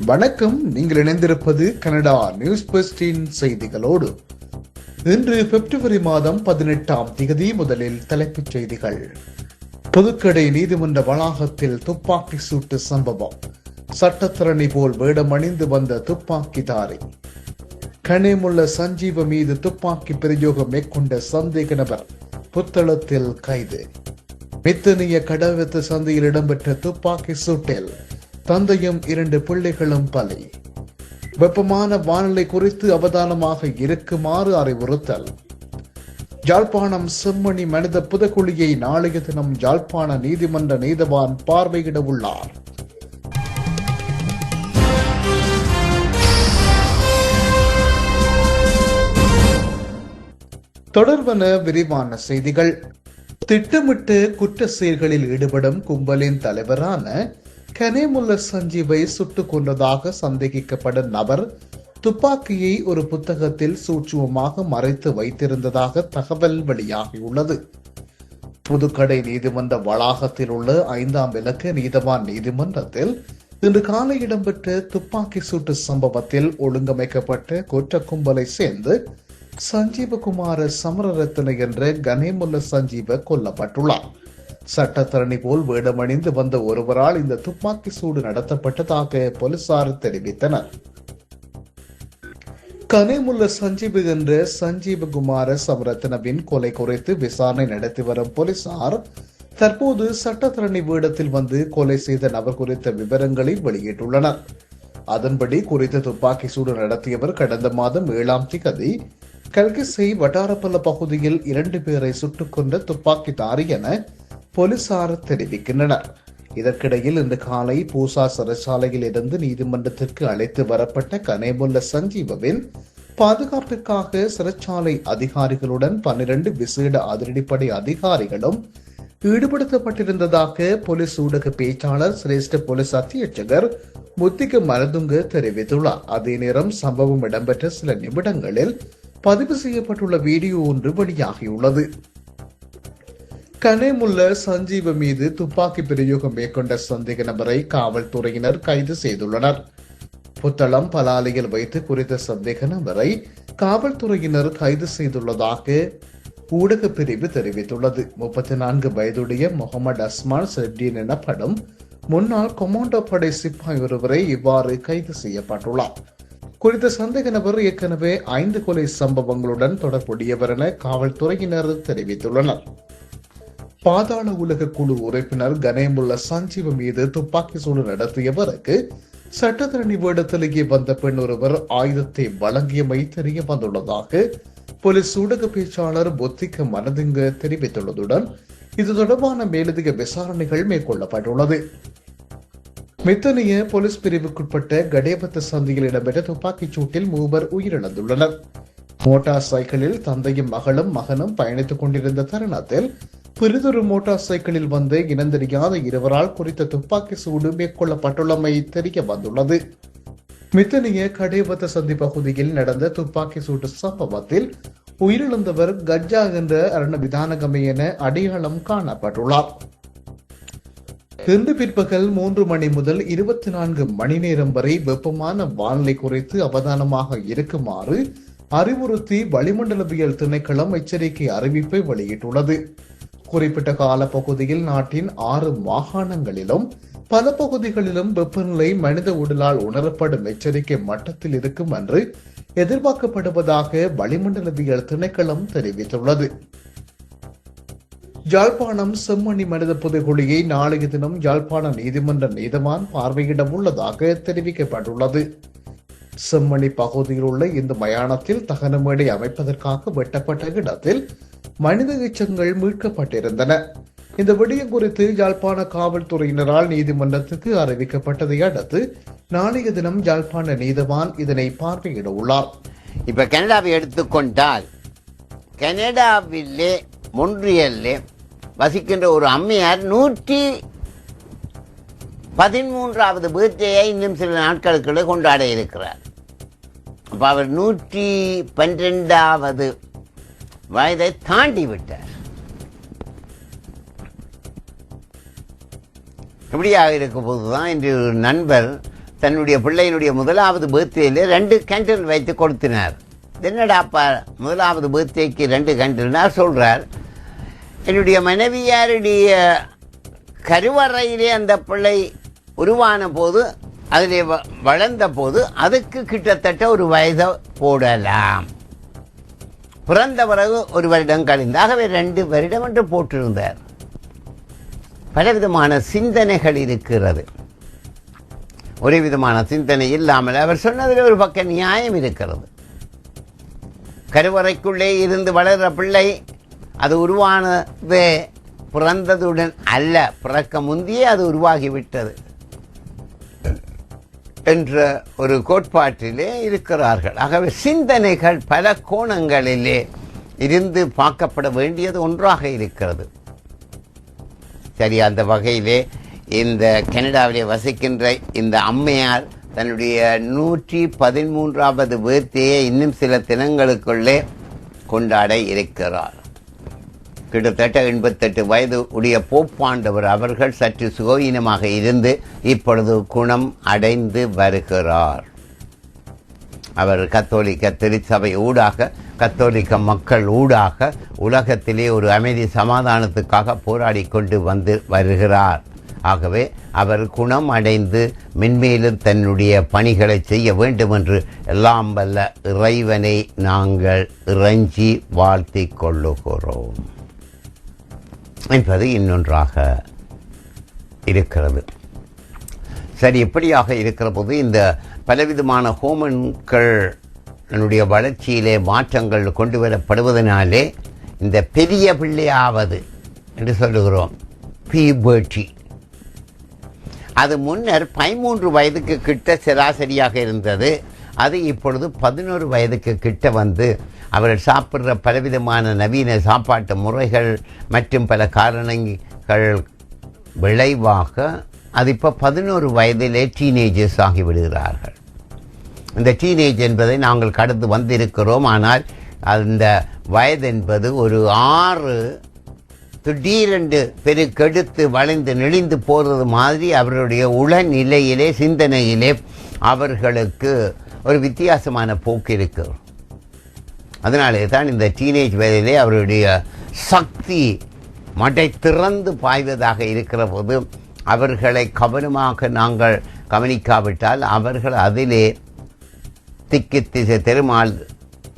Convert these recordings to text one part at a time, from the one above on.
வணக்கம். நீங்கள் இணைந்திருப்பது கனடா நியூஸ் பெஸ்டின் செய்திகளோடு. இன்று பிப்ரவரி மாதம் பதினெட்டாம் திகதி முதலில் தலைப்புச் செய்திகள். புதுக்கடை நீதிமன்ற வளாகத்தில் துப்பாக்கி சூட்டு சம்பவம். சட்டத்திரணி போல் வேடமணிந்து வந்த துப்பாக்கிதாரி. கனிமுள்ள சஞ்சீவ மீது துப்பாக்கி பிரயோகம் மேற்கொண்ட சந்தேக நபர் புத்தளத்தில் கைது. மித்தனிய கடவத்து சந்தையில் இடம்பெற்ற துப்பாக்கி சூட்டில் தந்தையும் இரண்டு பிள்ளைகளும் பலி. வெப்பமான வானிலை குறித்து அவதானமாக இருக்குமாறு அறிவுறுத்தல். யாழ்ப்பாணம் செம்மணி மனித புதக்குழியை நாளைய தினம் யாழ்ப்பாண நீதிமன்ற நீதவான் பார்வையிட உள்ளார். தொடர்வன விரிவான செய்திகள். திட்டமிட்டு குற்ற செயல்களில் ஈடுபடும் கும்பலின் தலைவரான கனேமுல்ல சஞ்சீவை சுட்டுக் கொண்டதாக சந்தேகிக்கப்படும் நபர் துப்பாக்கியை ஒரு புத்தகத்தில் சூட்சுமமாக மறைத்து வைத்திருந்ததாக தகவல் வெளியாகியுள்ளது. புதுக்கடை நீதிமன்ற வளாகத்தில் உள்ள ஐந்தாம் விளக்கு நீதவான் நீதிமன்றத்தில் இன்று காலை இடம்பெற்ற துப்பாக்கி சூட்டு சம்பவத்தில் ஒழுங்கமைக்கப்பட்ட குற்ற கும்பலை சேர்ந்து சஞ்சீவகுமார சமரரத்ன என்ற கணேமுல்ல சஞ்சீவ கொல்லப்பட்டுள்ளார். சட்டத்தரணி போல் வேடமணிந்து வந்த ஒருவரால் இந்த துப்பாக்கி சூடு நடத்தப்பட்டதாக போலீசார் தெரிவித்தனர். கனேமுல்ல சஞ்சீவ் என்ற சஞ்சீவகுமார சமரத்னவின் கொலை குறித்து விசாரணை நடத்தி வரும் போலீசார் தற்போது சட்டத்தரணி வேடத்தில் வந்து கொலை செய்த நபர் குறித்த விவரங்களை வெளியிட்டுள்ளனர். அதன்படி குறித்த துப்பாக்கி சூடு நடத்தியவர் கடந்த மாதம் ஏழாம் திகதி கல்கிசை வட்டாரப்பள்ள பகுதியில் இரண்டு பேரை சுட்டுக் கொண்ட துப்பாக்கிதாரி என போலீசார் தெரிவிக்கின்றனர். இதற்கிடையில் இன்று காலை பூசா சிறைச்சாலையில் இருந்து நீதிமன்றத்திற்கு அழைத்து வரப்பட்ட கனேமுல்ல சஞ்சீவவின் பாதுகாப்பிற்காக சிறைச்சாலை அதிகாரிகளுடன் பன்னிரண்டு விசேட அதிரடிப்படை அதிகாரிகளும் ஈடுபடுத்தப்பட்டிருந்ததாக போலீஸ் ஊடக பேச்சாளர் சிரேஷ்ட போலீஸ் அத்தியட்சகர் முத்திக மரதுங்க தெரிவித்துள்ளார். அதே நேரம் சம்பவம் இடம்பெற்ற சில நிமிடங்களில் பதிவு செய்யப்பட்டுள்ள வீடியோ ஒன்று வெளியாகியுள்ளது. கனேமுல்ல சஞ்சீவ மீது துப்பாக்கி பிரயோகம் மேற்கொண்ட சந்தேக நபரை காவல்துறையினர் கைது செய்துள்ளனர். புத்தளம் பலாலையில் வைத்து குறித்த சந்தேக நபரை காவல்துறையினர் கைது செய்துள்ளதாக ஊடக பிரிவு தெரிவித்துள்ளது. முப்பத்தி நான்கு வயதுடைய முகமது அஸ்மான் செட்டின் எனப்படும் முன்னாள் கொமாண்டோ படை சிப்பாய் ஒருவரை இவ்வாறு கைது செய்யப்பட்டுள்ளார். குறித்த சந்தேக நபர் ஏற்கனவே ஐந்து கொலை சம்பவங்களுடன் தொடர்புடையவர் என காவல்துறையினர் தெரிவித்துள்ளனர். பாதாள உலக குழு உறுப்பினர் கணேமுள்ள சஞ்சீவ மீது துப்பாக்கி சூடு நடத்தியவருக்கு சட்டத்தரணி வேடத்திலேயே வந்த பெண் ஒருவர் ஆயுதத்தை வழங்கியமை தெரிய வந்துள்ளதாக போலீஸ் ஊடக பேச்சாளர் பொத்திக்க மனதிங்க தெரிவித்துள்ளதுடன் இது தொடர்பான மேலதிக விசாரணைகள் மேற்கொள்ளப்பட்டுள்ளது. மித்தனிய போலீஸ் பிரிவுக்குட்பட்ட கடேபத்த சந்தியில் இடம்பெற்ற துப்பாக்கிச் சூட்டில் மூவர் உயிரிழந்துள்ளனர். மோட்டார் சைக்கிளில் தந்தையும் மகளும் மகனும் பயணித்துக் கொண்டிருந்த தருணத்தில் பிறிதொரு மோட்டார் சைக்கிளில் வந்து இனந்தெரியாத இருவரால் குறித்த துப்பாக்கி சூடு மேற்கொள்ளப்பட்டுள்ளமை தெரிய வந்துள்ளது. மித்தனிய கடேபத்த சந்தி பகுதியில் நடந்த துப்பாக்கி சூட்டு சம்பவத்தில் உயிரிழந்தவர் கஜ்ஜா என்ற அரண விதானகமை என அடையாளம் காணப்பட்டுள்ளார். இன்று பிற்பகல் மூன்று மணி முதல் இருபத்தி நான்கு மணி நேரம் வரை வெப்பமான வானிலை குறித்து அவதானமாக இருக்குமாறு அறிவுறுத்தி வளிமண்டலவியல் திணைக்களம் எச்சரிக்கை அறிவிப்பை வெளியிட்டுள்ளது. குறிப்பிட்ட கால பகுதியில் நாட்டின் ஆறு மாகாணங்களிலும் பல பகுதிகளிலும் வெப்பநிலை மனித உடலால் உணரப்படும் எச்சரிக்கை மட்டத்தில் இருக்கும் என்று எதிர்பார்க்கப்படுவதாக வளிமண்டலவியல் திணைக்களம் தெரிவித்துள்ளது. யாழ்ப்பாணம் செம்மணி மனித புதைகுழியை நாளைய தினம் யாழ்ப்பாண நீதிமன்ற நீதவான் பார்வையிட உள்ளதாக தெரிவிக்கப்பட்டுள்ளது. செம்மணி பகுதியில் உள்ள இந்த மயானத்தில் தகனமேடை அமைப்பதற்காக வெட்டப்பட்ட இடத்தில் மனித எச்சங்கள் மீட்கப்பட்டிருந்தன. இந்த விடயம் குறித்து யாழ்ப்பாண காவல்துறையினரால் நீதிமன்றத்துக்கு அறிவிக்கப்பட்டதை அடுத்து நாளைய தினம் யாழ்ப்பாண நீதவான் இதனை பார்வையிட உள்ளார். இப்ப கனடாவை எடுத்துக்கொண்டால் கனடாவிலே மொன்றியல்லே வசிக்கின்ற ஒரு அம்மையார் நூற்றி பதிமூன்றாவது பர்த்டேயை இன்னும் சில நாட்களுக்குள்ளே கொண்டாட இருக்கிறார். அப்போ அவர் நூற்றி பன்னிரெண்டாவது வயதை தாண்டி விட்டார். இப்படியாக இருக்கும் போதுதான் இன்று ஒரு நண்பர் தன்னுடைய பிள்ளையினுடைய முதலாவது பர்த்டேல ரெண்டு கேண்டில் வைத்து கொடுத்தினார். என்னடாப்பா முதலாவது பர்த்டேக்கு ரெண்டு கேண்டில்னா சொல்றார். என்னுடைய மனைவியாருடைய கருவறையிலே அந்த பிள்ளை உருவான போது அதிலே வ- வளர்ந்த போது அதுக்கு கிட்டத்தட்ட ஒரு வயதை போடலாம். பிறந்த பிறகு ஒரு வருடம் கழிந்து ஆகவே ரெண்டு வருடம் என்று போட்டிருந்தார். பலவிதமான சிந்தனைகள் இருக்கிறது. ஒரே விதமான சிந்தனை இல்லாமல் அவர் சொன்னதில் ஒரு பக்க நியாயம் இருக்கிறது. கருவறைக்குள்ளே இருந்து வளர்கிற பிள்ளை அது உருவானது பிறந்ததுடன் அல்ல பிறக்க முந்தியே அது உருவாகிவிட்டது. என்ற ஒரு கோட்பாட்டிலே இருக்கிறார்கள். ஆகவே சிந்தனைகள் பல கோணங்களிலே இருந்து பார்க்கப்பட வேண்டியது ஒன்றாக இருக்கிறது. சரி அந்த வகையிலே இந்த கனடாவிலே வசிக்கின்ற இந்த அம்மையார் தன்னுடைய நூற்றி பதிமூன்றாவது பேர்த்தையை இன்னும் சில தினங்களுக்குள்ளே கொண்டாட இருக்கிறார். கிட்டத்தட்ட எண்பத்தெட்டு வயது உடைய போப்பாண்டவர் அவர்கள் சற்று சுகவீனமாக இருந்து இப்பொழுது குணம் அடைந்து வருகிறார். அவர் கத்தோலிக்க திருச்சபை ஊடாக கத்தோலிக்க மக்கள் ஊடாக உலகத்திலே ஒரு அமைதி சமாதானத்துக்காக போராடி கொண்டு வந்து வருகிறார். ஆகவே அவர் குணம் அடைந்து மென்மேலும் தன்னுடைய பணிகளை செய்ய வேண்டும் என்று எல்லாம் வல்ல இறைவனை நாங்கள் இறைஞ்சி வாழ்த்திக் கொள்ளுகிறோம். என்பது இன்னொன்றாக இருக்கிறது. சரி எப்படியாக இருக்கிற போது இந்த பலவிதமான ஹோமன்கள் வளர்ச்சியிலே மாற்றங்கள் கொண்டு வரப்படுவதனாலே இந்த பெரிய பிள்ளையாவது என்று சொல்லுகிறோம். பீபர்ட்டி அது முன்னர் பதிமூன்று வயதுக்கு கிட்ட சராசரியாக இருந்தது. அது இப்பொழுது பதினோரு வயதுக்கு கிட்ட வந்து அவர்கள் சாப்பிட்ற பலவிதமான நவீன சாப்பாட்டு முறைகள் மற்றும் பல காரணங்கள் விளைவாக அது இப்போ பதினோரு வயதிலே டீனேஜர்ஸ் ஆகிவிடுகிறார்கள். இந்த டீனேஜ் என்பதை நாங்கள் கடந்து வந்திருக்கிறோம். ஆனால் அந்த வயது என்பது ஒரு ஆறு திடீரென்று பெருக்கெடுத்து வளைந்து நெளிந்து போகிறது மாதிரி அவருடைய உளநிலையிலே சிந்தனையிலே அவர்களுக்கு ஒரு வித்தியாசமான போக்கு இருக்கிறோம் அதனாலே தான் இந்த டீனேஜ் வயதிலே அவருடைய சக்தி மடை திறந்து பாய்வதாக இருக்கிற போது அவர்களை கவனமாக நாங்கள் கவனிக்காவிட்டால் அவர்கள் அதிலே திக்கு திசை தெருமால்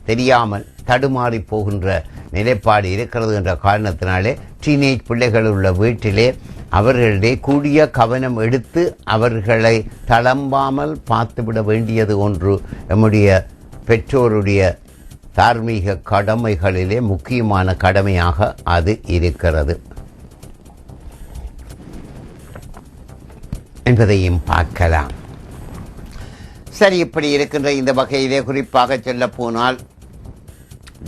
தெரியாமல் தடுமாறி போகின்ற நிலைப்பாடு இருக்கிறது என்ற காரணத்தினாலே டீனேஜ் பிள்ளைகள் உள்ள வீட்டிலே அவர்களிடையே கூடிய கவனம் எடுத்து அவர்களை தளம்பாமல் பார்த்துவிட வேண்டியது ஒன்று. நம்முடைய பெற்றோருடைய தார்மீக கடமைகளிலே முக்கியமான கடமையாக அது இருக்கிறது. என்பதையும் பார்க்கலாம். சரி இப்படி இருக்கின்ற இந்த வகையிலே குறிப்பாக சொல்ல போனால்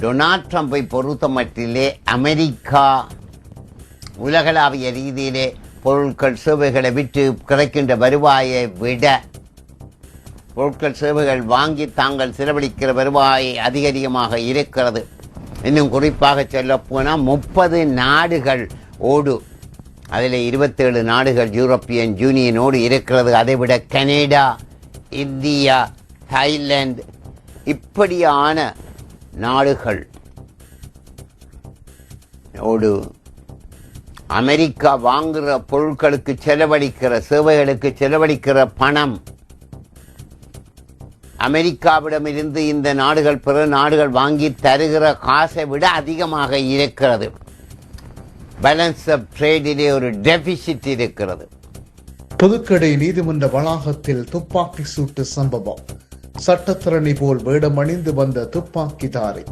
டொனால்ட் ட்ரம்பை பொறுத்தமட்டிலே அமெரிக்கா உலகளாவிய ரீதியிலே பொருட்கள் சேவைகளை விற்று கிடைக்கின்ற வருவாயை விட பொருட்கள் சேவைகள் வாங்கி தாங்கள் செலவழிக்கிற வருவாய் அதிகரிகமாக இருக்கிறது. இன்னும் குறிப்பாக சொல்ல போனால் முப்பது நாடுகள் ஓடு. அதில் இருபத்தேழு நாடுகள் யூரோப்பியன் யூனியனோடு இருக்கிறது. அதைவிட கனடா இந்தியா தாய்லாந்து இப்படியான நாடுகள் ஓடு. அமெரிக்கா வாங்குகிற பொருட்களுக்கு செலவழிக்கிற சேவைகளுக்கு செலவழிக்கிற பணம் அமெரிக்காவிடமிருந்து இந்த நாடுகள் பிற நாடுகள் வாங்கி தருகிற காசை விட அதிகமாக இருக்கிறது. பேலன்ஸ் ஆஃப் ட்ரேடிலே ஒரு டெபிசிட் இருக்கிறது. புதுக்கடை நீதிமன்ற வளாகத்தில் துப்பாக்கி சூட்டு சம்பவம். சட்டத்திரணி போல் வேடமணிந்து வந்த துப்பாக்கிதாரி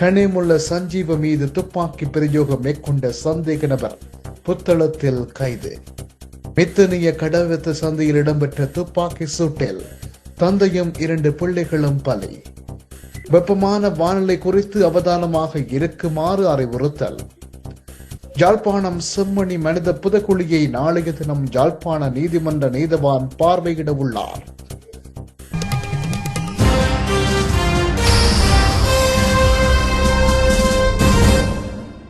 கனிமுள்ள சஞ்சீவ மீது துப்பாக்கி பிரயோகம் மேற்கொண்ட சந்தேக நபர் புத்தளத்தில் கைது. மித்தனிய கடவத்து சந்தையில் இடம்பெற்ற துப்பாக்கி சூட்டில் தந்தையும் இரண்டு பிள்ளைகளும் பலி. வெப்பமான வானிலை குறித்து அவதானமாக இருக்குமாறு அறிவுறுத்தல். யாழ்ப்பாணம் செம்மணி மனித புதக்குழியை நாளைய தினம் யாழ்ப்பாண நீதிமன்ற நீதவான் பார்வையிட உள்ளார்.